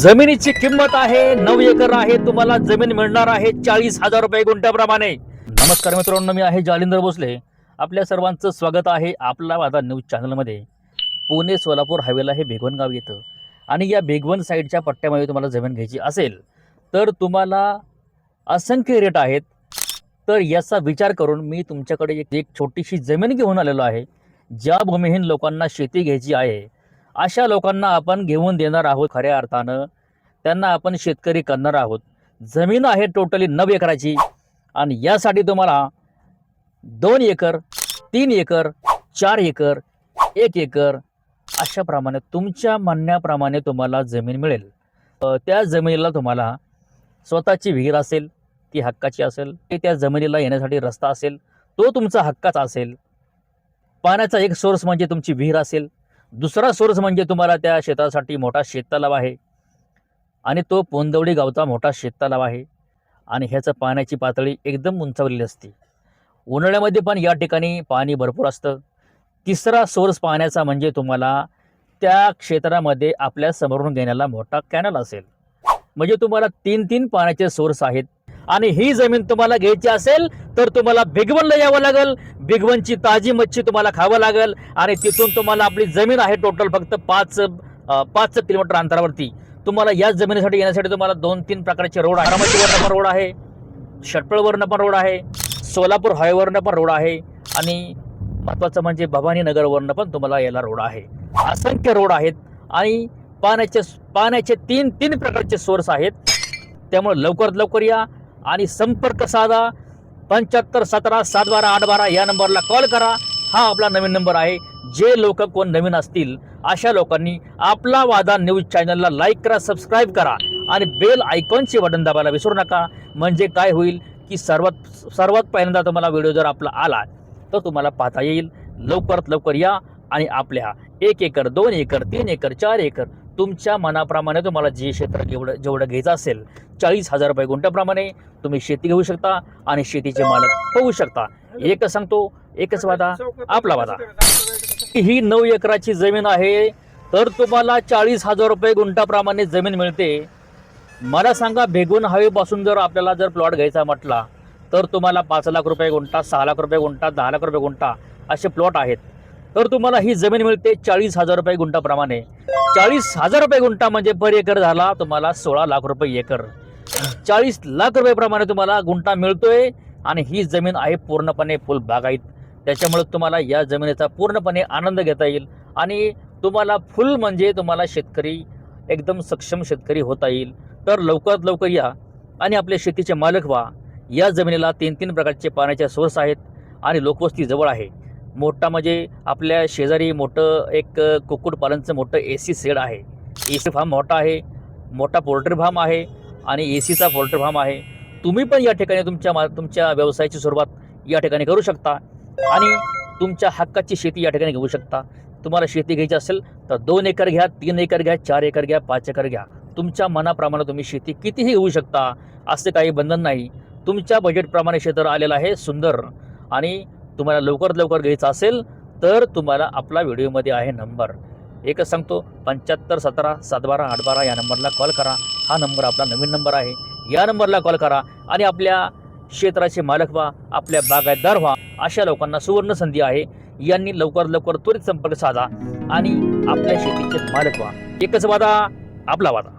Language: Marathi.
जमिनीची किंमत आहे नऊ एकर आहे तुम्हाला जमीन मिळणार आहे चाळीस हजार रुपये गुंठ्याप्रमाणे. नमस्कार मित्रांनो मी आहे जालिंदर भोसले. आपल्या सर्वांचं स्वागत आहे आपला माझा न्यूज चॅनलमध्ये. पुणे सोलापूर हायवेला हे भेगवन गाव येतं. आणि या भेगवन साईडच्या पट्ट्यामध्ये तुम्हाला जमीन घ्यायची असेल तर तुम्हाला असंख्य रेट आहेत. तर याचा विचार करून मी तुमच्याकडे एक एक छोटीशी जमीन घेऊन आलेलो आहे. ज्या भूमिहीन लोकांना शेती घ्यायची आहे अशा लोकांना आपण घेऊन देणार आहोत खऱ्या अर्थानं. त्यांना आपण शेतकरी करणार आहोत. जमीन आहे टोटली नऊ एकराची. आणि यासाठी तुम्हाला दोन एकर तीन एकर चार एकर एक एकर अशाप्रमाणे तुमच्या म्हणण्याप्रमाणे तुम्हाला जमीन मिळेल. त्या जमिनीला तुम्हाला स्वतःची विहीर असेल ती हक्काची असेल ते त्या जमिनीला येण्यासाठी रस्ता असेल तो तुमचा हक्काचा असेल. पाण्याचा एक सोर्स म्हणजे तुमची विहीर असेल. दुसरा सोर्स म्हणजे तुम्हाला त्या शेतासाठी मोठा शेततलाव आहे. आणि तो पोंदवडी गावचा मोठा शेततलाव आहे. आणि ह्याचं पाण्याची पातळी एकदम उंचावलेली असते. उन्हाळ्यामध्ये पण या ठिकाणी पाणी भरपूर असतं. तिसरा सोर्स पाण्याचा म्हणजे तुम्हाला त्या क्षेत्रामध्ये आपल्या समोरून घेण्याला मोठा कॅनल असेल. म्हणजे तुम्हाला तीन तीन पाण्याचे सोर्स आहेत. आणि ही जमीन तुम्हाला घ्यायची असेल तर तुम्हाला बिगवनला यावं लागेल. भिगवणची ताजी मच्छी तुम्हाला खावं लागेल. आणि तिथून तुम्हाला आपली जमीन आहे टोटल फक्त पाच पाच किलोमीटर अंतरावरती. तुम्हाला याच जमिनीसाठी येण्यासाठी तुम्हाला दोन तीन प्रकारचे रोड आहे बारामतीवरनं पण रोड आहे षटपळवरनं पण रोड आहे सोलापूर हायवेवरनं पण रोड आहे आणि महत्त्वाचं म्हणजे भवानी नगरवरनं पण तुम्हाला याला रोड आहे. असंख्य रोड आहेत आणि पाण्याचे पाण्याचे तीन तीन प्रकारचे सोर्स आहेत. त्यामुळे लवकरात लवकर या. आणि संपर्क साधा पंच्याहत्तर सतरा सात बारा आठ बारा या नंबरला कॉल करा. हा आपला नवीन नंबर आहे. जे लोक कोण नवीन असतील अशा लोकांनी आपला वादा न्यूज चॅनलला लाईक करा सबस्क्राईब करा आणि बेल आयकॉनचे बटन दाबायला विसरू नका. म्हणजे काय होईल की सर्वात सर्वात पहिल्यांदा तुम्हाला व्हिडिओ जर आपला आला तर तुम्हाला पाहता येईल. लवकरात लवकर या आणि आपल्या एक एकर दोन एकर तीन एकर चार एकर तुमच्या मनाप्रमाणे तुम्हाला जे क्षेत्र जेवढं जेवढं घ्यायचं असेल चाळीस हजार रुपये गुंठ्याप्रमाणे तुम्ही शेती घेऊ शकता आणि शेतीचे मालक होऊ शकता. एकच सांगतो एकच वादा आपला वादा. ही नऊ एकराची जमीन आहे तर तुम्हाला चाळीस हजार रुपये गुंठाप्रमाणे जमीन मिळते. मला सांगा भेगून हवेपासून जर आपल्याला जर प्लॉट घ्यायचा म्हटला तर तुम्हाला पाच लाख रुपये गुंठा सहा लाख रुपये गुंठा दहा लाख रुपये गुंठा असे प्लॉट आहेत. तर तुम्हाला ही जमीन मिळते चाळीस हजार रुपये गुंठाप्रमाणे. चाळीस हजार रुपये गुंठा म्हणजे पर एकर झाला तुम्हाला सोळा लाख रुपये एकर. चाळीस लाख रुपयेप्रमाणे तुम्हाला गुंठा मिळतोय आणि ही जमीन आहे पूर्णपणे फुल बागायत. त्याच्यामुळे तुम्हाला या जमिनीचा पूर्णपणे आनंद घेता येईल आणि तुम्हाला फुल म्हणजे तुम्हाला शेतकरी एकदम सक्षम शेतकरी होता येईल. तर लवकरात लवकर या आणि आपल्या शेतीचे मालक व्हा. या जमिनीला तीन तीन प्रकारचे पाण्याचे सोर्स आहेत आणि लोकवस्ती जवळ आहे. मोठा म्हणजे आपल्या शेजारी मोठं एक कुक्कुटपालनचं मोठं ए सी सेड आहे. ए सी फार्म मोठा आहे मोठा पोल्ट्री फार्म आहे आणि ए सीचा पोल्ट्री फार्म आहे. तुम्ही पण या ठिकाणी तुमच्या मा तुमच्या व्यवसायाची सुरुवात या ठिकाणी करू शकता आणि तुमच्या हक्काची शेती या ठिकाणी घेऊ शकता. तुम्हाला शेती घ्यायची असेल तर दोन एकर घ्या तीन एकर घ्या चार एकर घ्या पाच एकर घ्या. तुमच्या मनाप्रमाणे तुम्ही शेती कितीही घेऊ शकता असे काही बंधन नाही. तुमच्या बजेटप्रमाणे क्षेत्र आलेलं आहे सुंदर आणि तुम्हाला लवकरात लवकर घ्यायचं असेल तर तुम्हाला आपला व्हिडिओमध्ये आहे नंबर. एकच सांगतो पंच्याहत्तर सतरा सात बारा आठ बारा या नंबरला कॉल करा. हा नंबर आपला नवीन नंबर आहे. या नंबरला कॉल करा आणि आपल्या क्षेत्राचे मालक व्हा आपल्या बागायतदार व्हा. अशा लोकांना सुवर्ण संधी आहे. यांनी लवकरात लवकर त्वरित संपर्क साधा आणि आपल्या शेतीचे मालक व्हा. एकच वादा आपला वादा.